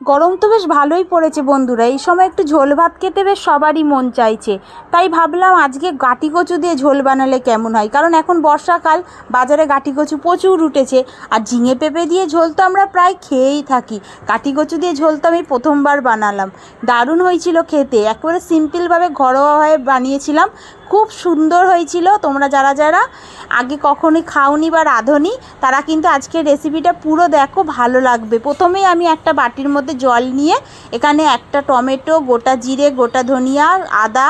গরম তো বেশ ভালোই পড়েছে বন্ধুরা। এই সময় একটু ঝোল ভাত খেতে বেশ সবারই মন চাইছে। তাই ভাবলাম আজকে গাটি কচু দিয়ে ঝোল বানালে কেমন হয়? কারণ এখন বর্ষাকাল, বাজারে গাটি কচু প্রচুর উঠেছে। আর ঝিঙে পেঁপে দিয়ে ঝোল তো আমরা প্রায় খেয়েই থাকি। গাটি কচু দিয়ে ঝোল তো আমি প্রথমবার বানালাম। দারুণ হয়েছিল খেতে। একেবারে সিম্পলভাবে ঘরোয়াভাবে বানিয়েছিলাম। খুব সুন্দর হয়েছিল। তোমরা যারা যারা আগে কখনোই খাওনি বা রাঁধুনি, তারা কিন্তু আজকের রেসিপিটা পুরো দেখো ভালো লাগবে। প্রথমেই আমি একটা বাটির মধ্যে জল নিয়ে, এখানে একটা টমেটো, গোটা জিরে, গোটা ধনিয়া, আদা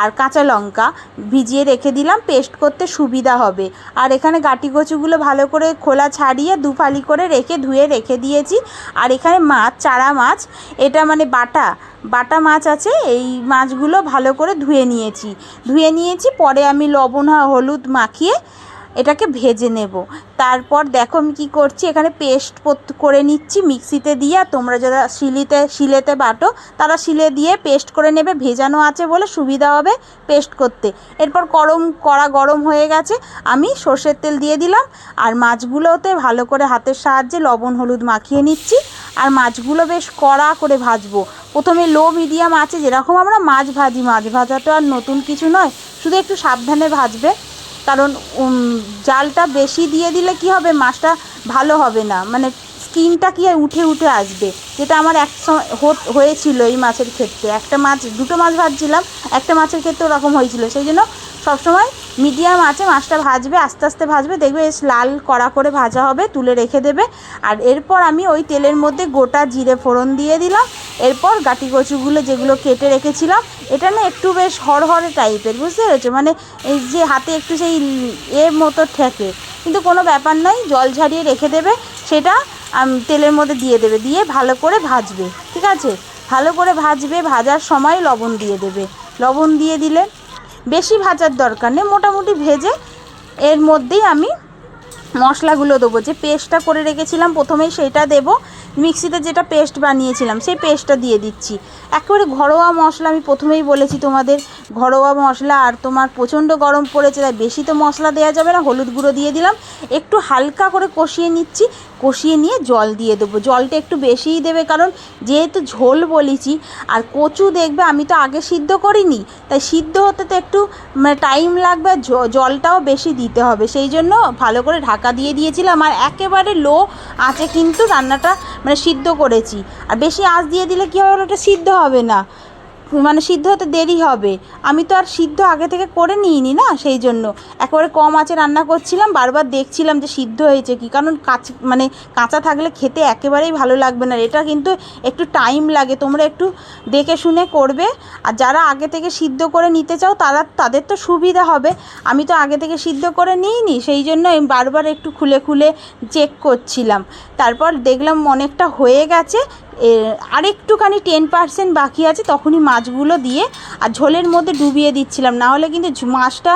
আর কাঁচা লঙ্কা ভিজিয়ে রেখে দিলাম পেস্ট করতে সুবিধা হবে। আর এখানে গাটি কচুগুলো ভালো করে খোলা ছাড়িয়ে দুফালি করে রেখে ধুয়ে রেখে দিয়েছি। আর এখানে মাছ, চারা মাছ, এটা মানে বাটা বাটা মাছ আছে, এই মাছগুলো ভালো করে ধুয়ে নিয়েছি। ধুয়ে নিয়েছি, পরে আমি লবণ হলুদ মাখিয়ে এটাকে ভেজে নেব। তারপর দেখো আমি কী করছি, এখানে পেস্ট করে নিচ্ছি মিক্সিতে দিয়ে, আর তোমরা যারা শিলিতে, শিলেতে বাটো, তারা শিলে দিয়ে পেস্ট করে নেবে। ভেজানো আছে বলে সুবিধা হবে পেস্ট করতে। এরপর গরম, কড়া গরম হয়ে গেছে, আমি সর্ষের তেল দিয়ে দিলাম, আর মাছগুলোতে ভালো করে হাতের সাহায্যে লবণ, হলুদ মাখিয়ে নিচ্ছি, আর মাছগুলো বেশ কড়া করে ভাজবো। প্রথমে লো মিডিয়াম আছে, যেরকম আমরা মাছ ভাজি, মাছ ভাজাটা আর নতুন কিছু নয়, শুধু একটু সাবধানে ভাজবে। কারণ জালটা বেশি দিয়ে দিলে কি হবে? মাছটা ভালো হবে না। মানে স্কিনটা কি উঠে উঠে আসবে? যেটা আমার এক হয়েছিল এই মাছের ক্ষেত্রে। একটা মাছ, দুটো মাছ ভাজছিলাম, একটা মাছের ক্ষেত্রে ওরকম হয়েছিল। সেই জন্য সবসময় মিডিয়াম আছে, মাছটা ভাজবে, আস্তে আস্তে ভাজবে, দেখবে বেশ লাল কড়া করে ভাজা হবে, তুলে রেখে দেবে। আর এরপর আমি ওই তেলের মধ্যে গোটা জিরে ফোড়ন দিয়ে দিলাম। এরপর গাটি কচুগুলো যেগুলো কেটে রেখেছিলাম, এটা না একটু বেশ হরহরে টাইপের, বুঝতে পেরেছ? মানে এই যে হাতে একটু সেই এর মতো ঠেকে। কিন্তু কোনো ব্যাপার নয়, জল ঝারিয়ে রেখে দেবে, সেটা তেলের মধ্যে দিয়ে দেবে, দিয়ে ভালো করে ভাজবে, ঠিক আছে? ভালো করে ভাজবে, ভাজার সময় লবণ দিয়ে দেবে। লবণ দিয়ে দিলে বেশি ভাজার দরকার নেই, মোটামুটি ভেজে এর মধ্যেই আমি মশলাগুলো দেবো। যে পেস্টটা করে রেখেছিলাম, প্রথমেই সেটা দেবো। মিক্সিতে যেটা পেস্ট বানিয়েছিলাম, সেই পেস্টটা দিয়ে দিচ্ছি। একেবারে ঘরোয়া মশলা, আমি প্রথমেই বলেছি তোমাদের, ঘরোয়া মশলা আর তোমার প্রচণ্ড গরম পড়েছে, তাই বেশি তো মশলা দেওয়া যাবে না, হলুদ গুঁড়ো দিয়ে দিলাম। একটু হালকা করে কষিয়ে নিচ্ছি কষিয়ে নিয়ে জল দিয়ে দেবো। জলটা একটু বেশিই দেবে, কারণ যেহেতু ঝোল বলেছি, আর কচু দেখবে আমি তো আগে সিদ্ধ করিনি, তাই সিদ্ধ হতে তো একটু মানে টাইম লাগবে জলটাও বেশি দিতে হবে। সেই জন্য ভালো করে ঢাকা দিয়ে দিয়েছিলাম, আর একেবারে লো আঁচে কিন্তু রান্নাটা মানে সিদ্ধ করেছি। আর বেশি আঁচ দিয়ে দিলে কী হবে ওটা সিদ্ধ হবে না। মানে সিদ্ধ হতে দেরি হবে। আমি তো আর সিদ্ধ আগে থেকে করে নিইনি না সেই জন্য। একেবারে কম আঁচে রান্না করছিলাম, বারবার দেখছিলাম যে সিদ্ধ হয়েছে কি। কারণ কাঁচ মানে কাঁচা থাকলে খেতে একেবারেই ভালো লাগবে না। এটা কিন্তু একটু টাইম লাগে, তোমরা একটু দেখে শুনে করবে। আর যারা আগে থেকে সিদ্ধ করে নিতে চাও, তারা, তাদের তো সুবিধা হবে। আমি তো আগে থেকে সিদ্ধ করে নিইনি, সেই জন্য আমি বারবার একটু খুলে খুলে চেক করছিলাম। তারপর দেখলাম অনেকটা হয়ে গেছে আর একটুখানি টেন পার্সেন্ট বাকি আছে, তখনই মাছগুলো দিয়ে আর ঝোলের মধ্যে ডুবিয়ে দিচ্ছিলাম। না হলে কিন্তু মাছটা,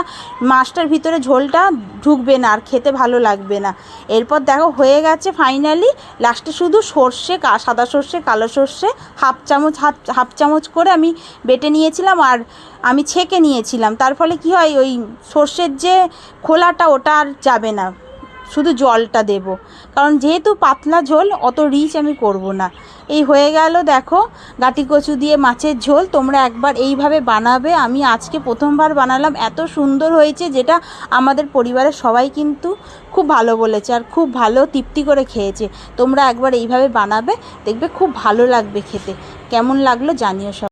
মাছটার ভিতরে ঝোলটা ঢুকবে না আর খেতে ভালো লাগবে না। এরপর দেখো হয়ে গেছে ফাইনালি লাস্টে শুধু সর্ষে সাদা সর্ষে, কালো সর্ষে হাফ চামচ হাফ হাফ চামচ করে আমি বেটে নিয়েছিলাম আর আমি ছেঁকে নিয়েছিলাম। তার ফলে কি হয়, ওই সর্ষের যে খোলাটা ওটা আর যাবে না। শুধু জলটা দেব। কারণ যেহেতু পাতলা ঝোল, অত রিচ আমি করব না। এই হয়ে গেল, দেখো, গাটি কচু দিয়ে মাছের ঝোল, তোমরা একবার এইভাবে বানাবে। আমি আজকে প্রথমবার বানালাম, এত সুন্দর হয়েছে, যেটা আমাদের পরিবারের সবাই কিন্তু খুব ভালো বলেছে আর খুব ভালো তৃপ্তি করে খেয়েছে। তোমরা একবার এইভাবে বানাবে, দেখবে খুব ভালো লাগবে খেতে। কেমন লাগল জানিও সব